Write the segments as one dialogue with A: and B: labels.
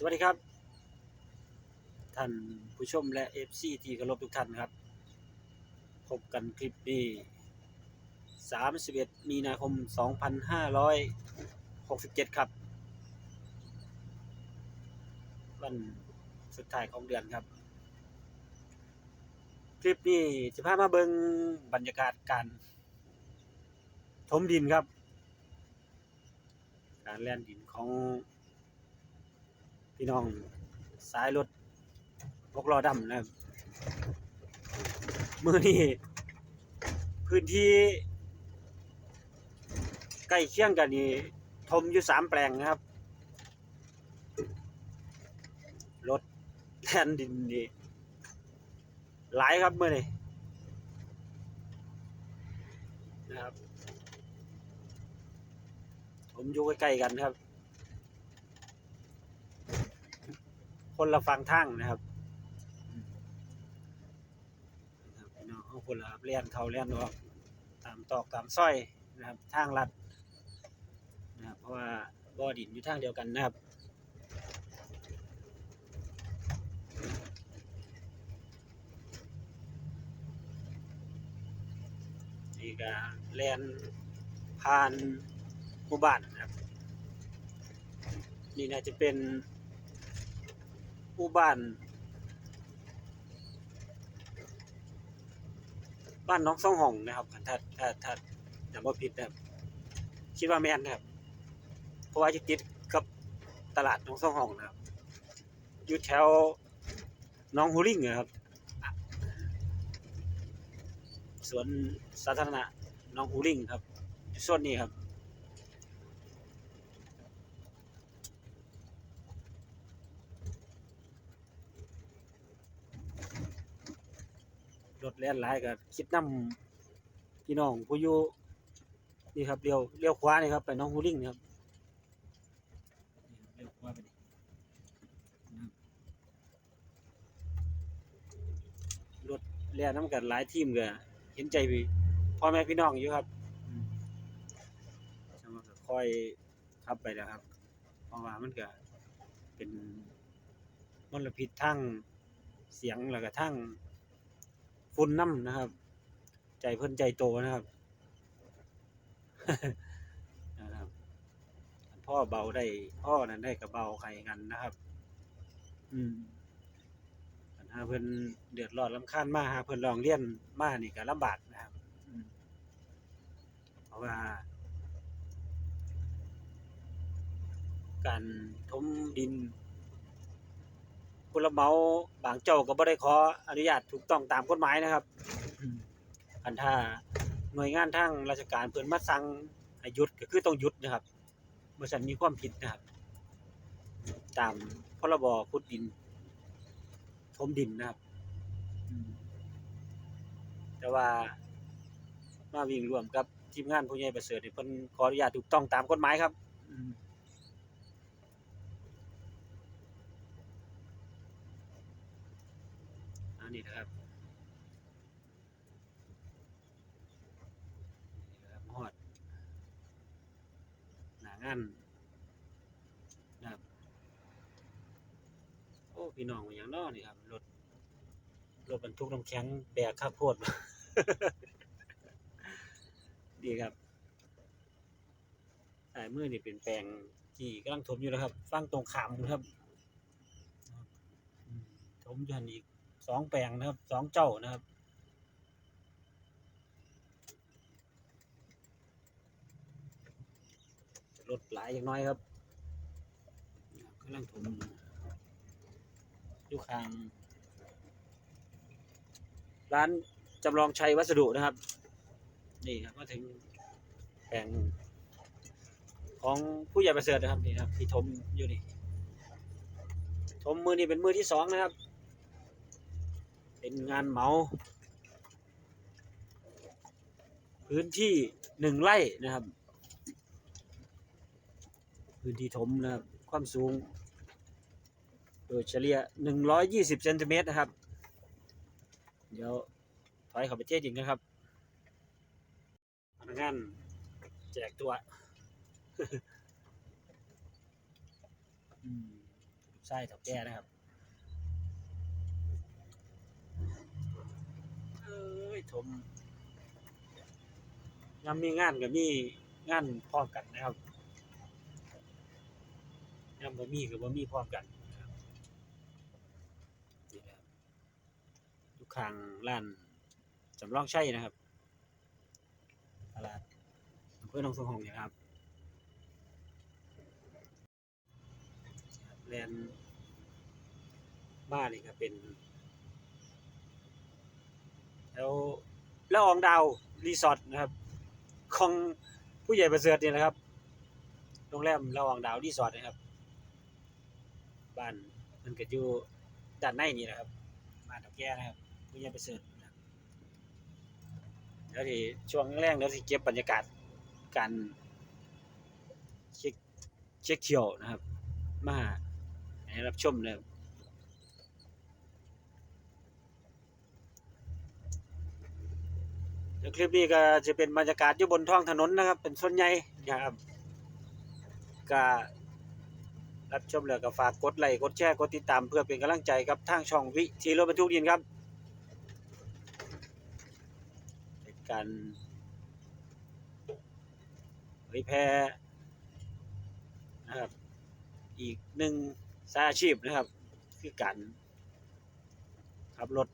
A: สวัสดีครับ ท่านผู้ชมและ FC ที่เคารพทุกท่านครับ พบกันคลิปนี้ 31 มีนาคม 2567 ครับ วันสุดท้ายของเดือนครับ คลิปนี้จะพามาเบิงบรรยากาศการถมดินครับ การแล่นดินของ พี่น้องสายรถพกล้อดำนะครับมือนี้พื้นที่ใกล้เคียงกันนี่ทมอยู่สามแปลงนะครับรถแล่นดินนี่หลายครับมือนี้นะครับ ผมอยู่ใกล้ๆกันครับ คนละฟังทางนะครับนะครับพี่น้องเอาคนละครับเลียนเขาเลียนออกตามตอกตามสร้อยนะครับทางลัดนะครับเพราะว่าบ่อดินอยู่ทางเดียวกันนะครับนี่ก็แลนผ่านหมู่บ้านนะครับ นี่น่าจะเป็น ปูบ้าน บ้านน้องซ่องห้องนะครับถ้าถ้าถ้าจำว่าผิดนะครับคิดว่าแม่นนะครับ เพราะว่าจะติดกับตลาดน้องซ่องห้องนะครับอยู่แถวน้องฮูลิงนะครับสวนสาธารณะน้องฮูลิงครับส่วนนี้ครับ แล่นหลายก็คิดนำพี่น้องผู้อยู่นี่ครับเลี้ยวเลี้ยวขวานี่ครับไปน้องฮูลิงนี่ครับเลี้ยวขวาไปนี่รถแล่นน้ำกันหลายทีมก็เห็นใจพี่พ่อแม่พี่น้องอยู่ครับจังว่าก็ค่อยขับไปแล้วครับ เพราะว่ามันก็เป็นมลพิษทั้งเสียงแล้วก็ทั้ง ฝุ่นน้ำนะครับ ใจเพิ่นใจโตนะครับนะครับพ่อเบาได้ พ่อนั้นได้กับเบาใครกันนะครับ อืมหาเพิ่นเดือดร้อนลำคาญมาหาเพิ่นลองเรียนมานี่ก็ลำบากนะครับเพราะว่า การถมดิน ผู้รับเหมาบางเจ้าก็บ่ได้ขออนุญาตถูกต้องตามกฎหมายนะครับอันถ้าหน่วยงานทางราชการเพิ่นมาสั่งให้หยุดก็คือต้องหยุดนะครับบ่ซั่นมีความผิดนะครับ ตามพรบขุดดินถมดินนะครับอืมแต่ว่ามาวิ่งร่วมกับทีมงานผู้ใหญ่ประเสริฐนี่เพิ่นขออนุญาตถูกต้องตามกฎหมายครับ อันนี้นะครับนี่นะครับฮอดหนางานนะครับโอ้พี่น้องอย่างน้อนี่ครับรถรถบรรทุกน้ำแข็งแบกข้าวโพดมาดีครับสายมือนี่เป็นแปลงที่กำลังถมอยู่นะครับฟังตรงขามนครับถมอยู่หันอีก สองแปลงนะครับสองเจ้านะครับรถหลายอย่างน้อยครับกำลังถมยู่ข้างร้านจำลองชัยวัสดุนะครับ นี่ครับมาถึงแปลงของผู้ใหญ่ประเสริฐนะครับนี่นะครับที่ถมอยู่นี่ถมมือนี่เป็นมือที่สองนะครับ เป็นงานเหมา พื้นที่หนึ่งไร่นะครับ พื้นที่ถมนะครับ ความสูง โดยเฉลี่ยหนึ่งร้อยยี่สิบเซนติเมตรนะครับ เดี๋ยวถอยเข้าไปเทียบจริงนะครับพนักงานแจกตัวอืมทรายเถาแก่นะครับเอ้ ยถมยามมีงานก็มีงานพร้อมกันนะครับยามบ่มีก็บ่มีพร้อมกันนะครับนี่นะครั้งร้านสำรองใชัยนะครับตลาดอำเภอหนองสงหงนี่นะครับแลนบ้านนี่ก็เป็น วละอองดาวรีสอร์ทนะครับ ของผู้ใหญ่ประเสริฐนี่นะครับโรงแรมละอองดาวรีสอร์ทนะครับบ้านมันก็อยู่ด้านในนี่นะครับบ้านตะแก่นะครับผู้ใหญ่ประเสริฐนะครับเดี๋ยวที่ช่วงแรกเดี๋ยวสิเก็บบรรยากาศการเช็คเช็คเที่ยวนะครับ มาให้รับชมนะครับ เดี๋ยวคลิปนี้ก็จะเป็นบรรยากาศอยู่บนท้องถนนนะครับ เป็นส่วนใหญ่นะครับก็รับชมแล้วก็ฝากกดไลค์กดแชร์กดติดตามเพื่อเป็นกำลังใจกับทางช่องวิธีรถบรรทุกดินครับเป็นการเผยแพร่นะครับอีกหนึ่งสายอาชีพนะครับ คือการขับรถ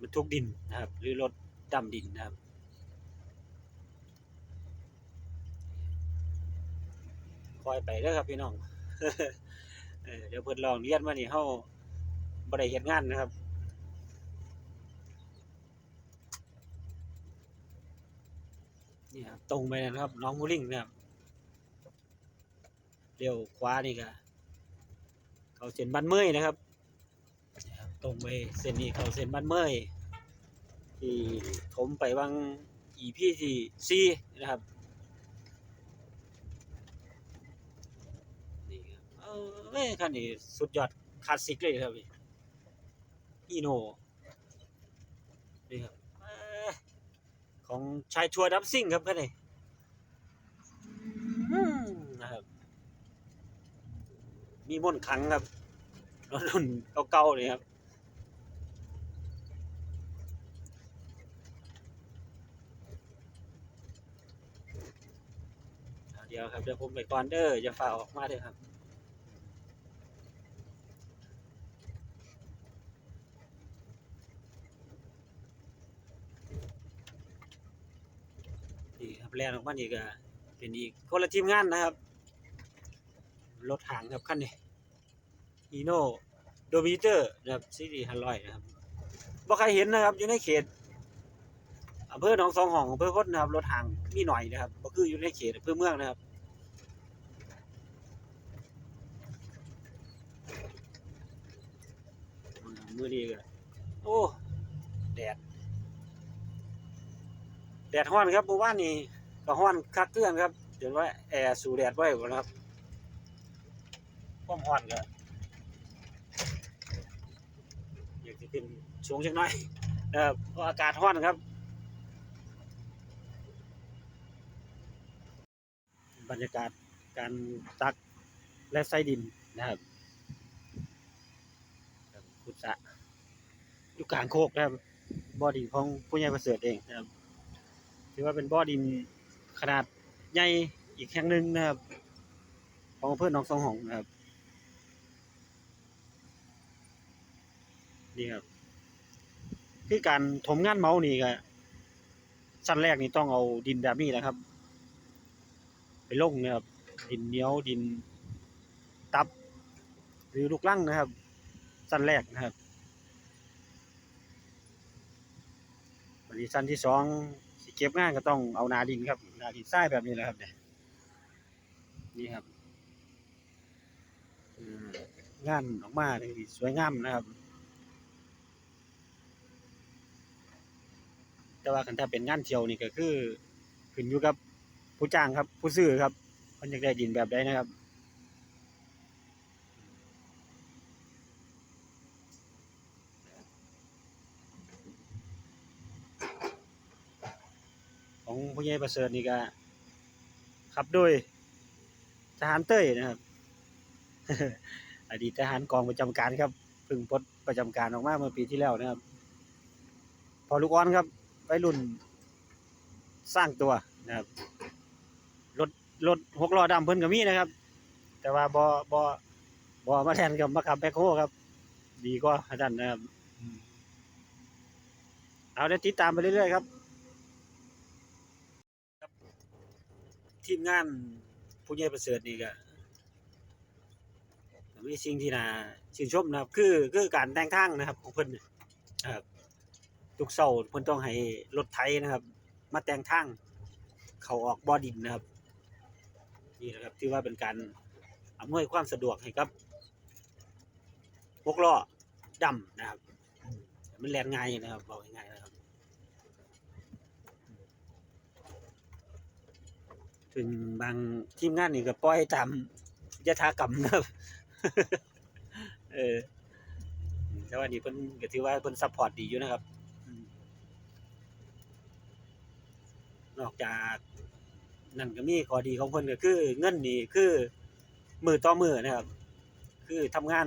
A: บรรทุกดินนะครับ หรือรถดำดินนะครับ คอยไปเด้อครับพี่น้องเดี๋ยวเพิ่นลองเรียนมานี่เฮาบ่ได้เฮ็ดงานนะครับนี่ครับตรงไปนะครับน้องมูลิงนะครับเลี้ยวขวานี่ก็เขาเส้นบ้านเมยนะครับนะครับ ตรงไปเส้นนี้เขาเส้นบ้านเมยที่ถมไปบางอีพีที่ซีนะครับนี่ครับเออเอ้ยคันนี้สุดยอดคลาสสิกเลยครับพี่อีโนนี่ครับเอ้ยของชายชัวร์ดับซิ่งครับคันนี้นะครับมีม่นขังครับรถรุ่นเก่าๆเลยครับเอาเดี๋ยว ครับเดี๋ยวผมไปก่อนเด้ออย่าฝ่าออกมาเด้อครับนี่ครับแล่นออกมานี่ก็เป็นอีกคนละทีมงานนะครับ รถหางครับคันนี้อีโน่โดมิเตอร์นะครับซีดีฮันลอยนะครับบ่ใครเห็นนะครับอยู่ในเขตอำเภอหนองสองห้องอำเภอพดนะครับรถหางมีหน่อยนะครับบ่คืออยู่ในเขตอำเภอเมืองนะครับ มือดีก็โอ้แดด แดดฮ้อนครับเมื่อวานนี้ก็ฮ้อนคักเกือนครับจนว่าแอร์สู่แดดไว้หมดนะครับความร้อนก็อยากจะเป็นสูงจังน้อยนะครับเพราะอากาศร้อนครับ บรรยากาศการตักและไส้ดินนะครับ ขุดสระอยู่กลางโคกนะครับบ่อดินของผู้ใหญ่ประเสริฐเองนะครับถือว่าเป็นบ่อดินขนาดใหญ่อีกแห่งหนึ่งนะครับ ของอำเภอหนองสองหงนะครับนี่ครับ คือการถมงานเมานี่ก็ชั้นแรกนี่ต้องเอาดินแบบนี้นะครับ ไปลงนะครับ ดินเหนียวดินตับ หรือลูกลังนะครับ ชั้นแรกนะครับวันนี้ชั้นที่สองสิเก็บงานก็ต้องเอานาดินครับ นาดินทรายแบบนี้แหละครับเนี่ยนี่ครับงานออกมาเลยสวยงามนะครับ แต่ว่าคันถ้าเป็นงานเที่ยวนี่ก็คือขึ้นอยู่กับผู้จ้างครับ ผู้ซื้อครับเพิ่นอยากได้ดินแบบใดนะครับ ของผู้ใหญ่ประเสริฐนี่ก็ขับโดยทหารเต้ยนะครับ อดีตทหารกองประจำการครับเพึ่งพ้นประจำการออกมาเมื่อปีที่แล้วนะครับ พอลูกอ่อนครับวัยรุ่นสร้างตัวนะครับรถรถหกล้อดำเพิ่นก็มีนะครับ แต่ว่าบ่บ่บ่มาแทนกับมาขับแบ็คโฮครับ ดีกว่าอาจารย์นะครับอืมเอาได้ติดตามไปเรื่อยๆครับ ทีมงานผู้ใหญ่ประเสริฐนี่ก็มีสิ่งที่น่าชื่นชมนะครับ คือคือการแต่งทางนะครับ ของเพิ่นนะครับทุกเสาเพิ่นต้องให้รถไถนะครับ มาแต่งทาง เขาออกบ่อดินนะครับนี่นะครับที่ว่าเป็นการอำนวยความสะดวกให้กับพวกล้อดำนะครับ มันแล่นง่ายนะครับบอกง่ายๆนะครับ ถึงบางทีมงานนี่ก็ปล่อยตามยถากรรมนะครับ เออแต่ว่านี่เพิ่นก็ถือว่าเพิ่นซัพพอร์ตดีอยู่นะครับ นอกจากนั่นก็มีข้อดีของเพิ่นก็คือ เงินนี่คือมือต่อมือนะครับ คือทำงาน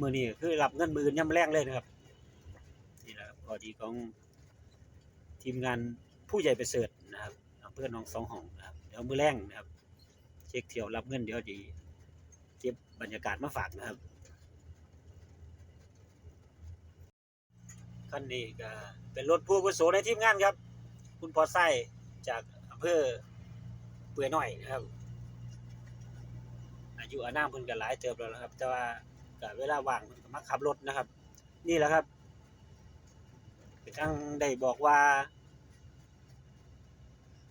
A: มือนี่คือรับเงินมือยามแรงเลยนะครับนี่แหละข้อดีของทีมงานผู้ใหญ่ไปเสิริฐนะครับอำเภอหนองสองห้องนะครับ ดี๋ยวมือแรงนะครับ เช็คเที่ยวรับเงินเดี๋ยวดีเก็บบรรยากาศมาฝากนะครับคันนี้ก็เป็นรถผู้อาวุโสในทีมงานครับ คุณพอไส้จากอำเภอเปื่อยหน่อยนะครับ อายุอานามเพิ่นก็หลายเติบแล้วนะครับ แต่ว่าก็เวลาว่างเพิ่นก็มาขับรถนะครับ นี่แหละครับทั้งได้บอกว่า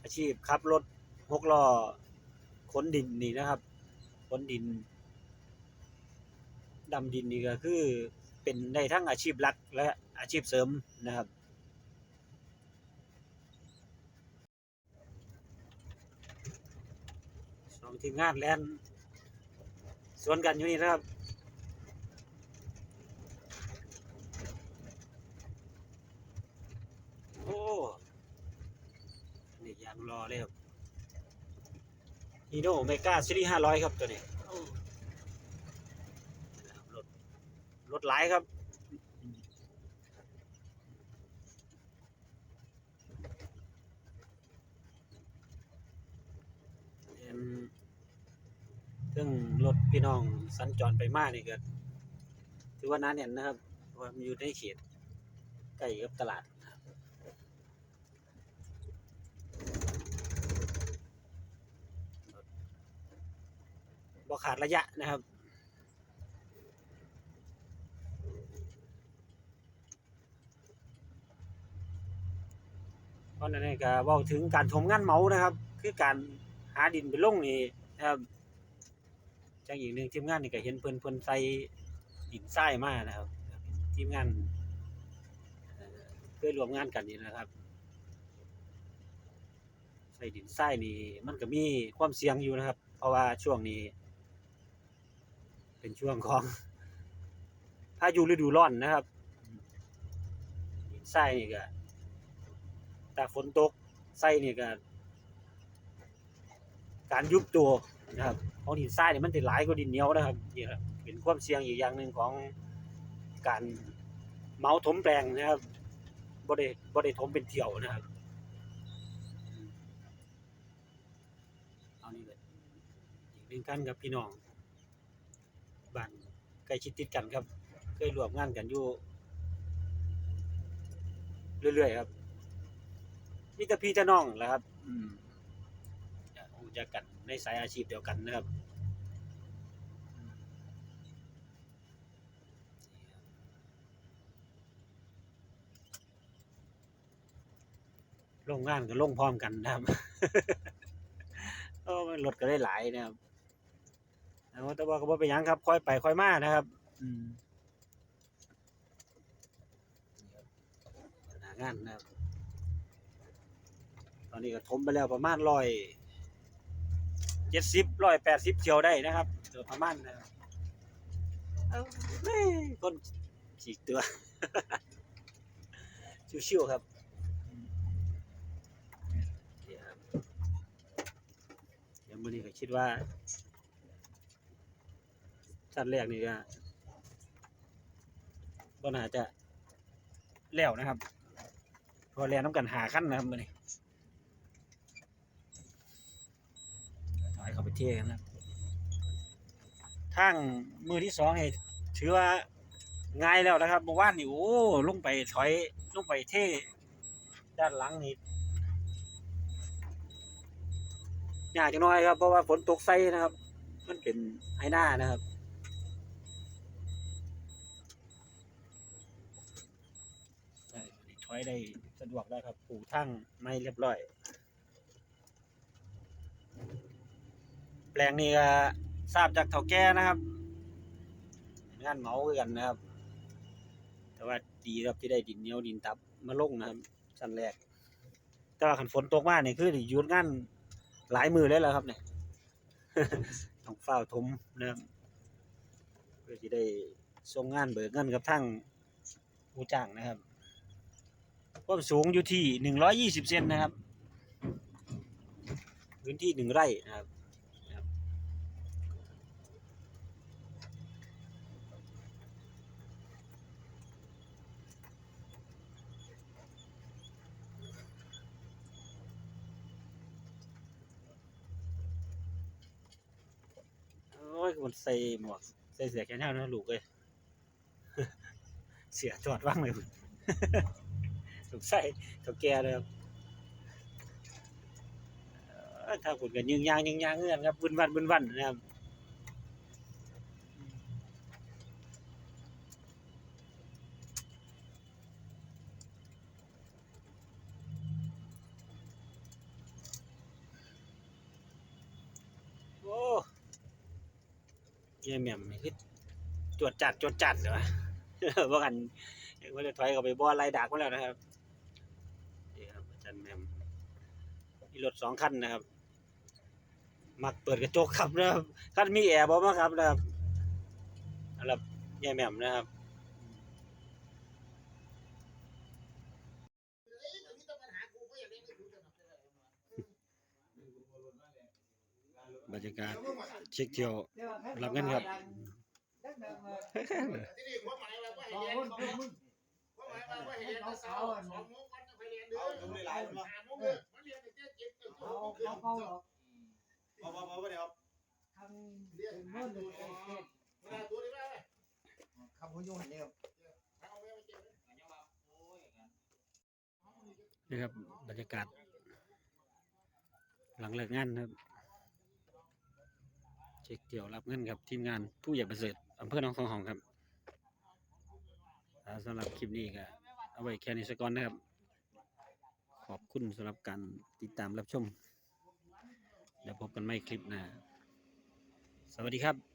A: อาชีพขับรถ หกล้อขนดินนี่นะครับขนดินดำดินนี่ก็คือเป็นได้ทั้งอาชีพหลักและอาชีพเสริมนะครับ สองทีมงานแลนสวนกันอยู่นี่นะครับ โอ้นี่ยางรอเลยครับ ฮีโน่เมกาซีรีส์ห้าร้อยครับตัวนี้รถรถหลายครับเอิ่มเรื่องรถพี่น้องสัญจรไปมากนี่ก็ถือว่าหนาแน่นนะครับว่ามันอยู่ในเขตใกล้กับตลาด บ่ขาดระยะนะครับ เพราะนั้นเองก็เว้าถึงการถมงานเมานะครับ คือการหาดินไปลงนี่นะครับจังอีกหนึ่งทีมงานนี่ก็เห็นเพิ่นเพิ่นใส่ดินทรายมากนะครับ ทีมงานเอ่อเคยรวมงานกันนี่นะครับใส่ดินทรายนี่มันก็มีความเสี่ยงอยู่นะครับ เพราะว่าช่วงนี้ เป็นช่วงของพายุฤดูร้อนนะครับดินทรายนี่ก็แต่ฝนตกไส้นี่ก็การยุบตัวนะครับของดินทรายนี่ยมันจะหลายกว่าดินเหนียวนะครับนี่ครับเป็นความเสี่ยงอีกอย่างหนึ่งของการเมาถมแปลงนะครับบ่ได้บ่ได้ถมเป็นเที่ยวนะครับเอานี่เลยอีกหนึ่งกันกับพี่น้อง บ้านใกล้ชิดติดกันครับ เคยรวมงานกันอยู่เรื่อยๆครับมีแต่พี่แต่น้องแหละครับ อืมรู้จักกันในสายอาชีพเดียวกันนะครับ ลงงานก็ลงพร้อมกันนะครับ โอ้มันรถก็ได้หลายนะครับ เอาแต่ว่าก็บ่เป็นหยังครับ ค่อยไปค่อยมานะครับอืมหางานนะครับ ตอนนี้ก็ทมไปแล้วประมาณร้อยเจ็ดสิบร้อยแปดสิบเที่ยวได้นะครับโดยประมาณนะครับเอาเฮ้คนฉีกตัว ชิวๆครับ เดี๋ยวครับเดี๋ยวมื้อนี้ก็คิดว่า ชั้นแรกนี่ก็บ่น่าจะแล้วนะครับ พอแล้วน้ำกันหาขั้นนะครับมื้อนี้ถอยเข้าไปเที่ยกันนะครับทางมือที่สองนี่ถือว่าง่ายแล้วนะครับเมื่อวานนี่โอ้ลงไปถอยลงไปเท่ด้านหลังนี่ยากจังน้อยครับเพราะว่าฝนตกใส่นะครับ มันเป็นไอหน้านะครับ อยได้สะดวกได้ครับปูกทั้งไม่เรียบร้อย แปลงนี้ก็ทราบจากเถ่าแก่นะครับ งานเหมาคือกันนะครับ แต่ว่าดีครับที่ได้ดินเหนียวดินตับมาลงนะครับชั้นแรก แต่ว่าขันฝนตกมาเนี่ยคือได้หยุดงานหลายมือเลยแล้วครับเนี่ยต้องเฝ้าทมนะครับเพื่อที่ได้ส่งงานเบิกเงินกับทั้งผู้จ้างนะครับ ความสูงอยู่ที่หนึ่งร้อยยี่สิบเซนนะครับ พื้นที่หนึ่งไร่นะครับโอ้ยมันใส่หมวกใส่เสื้อแขนยาวนะลูกเอ้ยเสียจอดว่างเลย ถูกใส่ถูกแก่เลยครับถ้าคุณกันยิงยางยิงยางเงื่อนครับบุญวันบุญวันนะครับโอ้เยี่ยมแหม่มนี่คือจวดจัดจวดจัดเลยวะว่ากันว่าจะถอยเข้าไปบ่อไรดักมาแล้วนะครับนี่ครับอาจารย์แหม่ม มีรถสองคันนะครับ มักเปิดกระจกขับนะครับคันมีแอร์บ่มาครับนะครับสำหรับยายแหม่มนะครับบรรยากาศเช็คเที่ยวรับเงินครับ
B: ที่นี่ความหมายว่าให้เรียนความหมายว่าว่าให้เรียนแต่เช้าสอง เจ็ดเจ็ดเอาโมงครึ่
C: เอาเขาหรอก
D: พอพอพอเดี๋ยว
C: ทางถึงโน่นเลยเสร็จ
B: เวลาตัวนี้ว่า
C: คำพูดยุ่งหันเดียว
A: นี่ครับบรรยากาศ หลังเลิกงานครับ เช็คเที่ยวรับเงินครับทีมงานผู้ใหญ่ประเสริฐอำเภอหนองสองห้องครับสำหรับคลิปนี้ก็เอาไว้แค่นี้สักก่อนนะครับ ขอบคุณสำหรับการติดตามรับชมเดี๋ยวพบกันใหม่คลิปหน้า สวัสดีครับ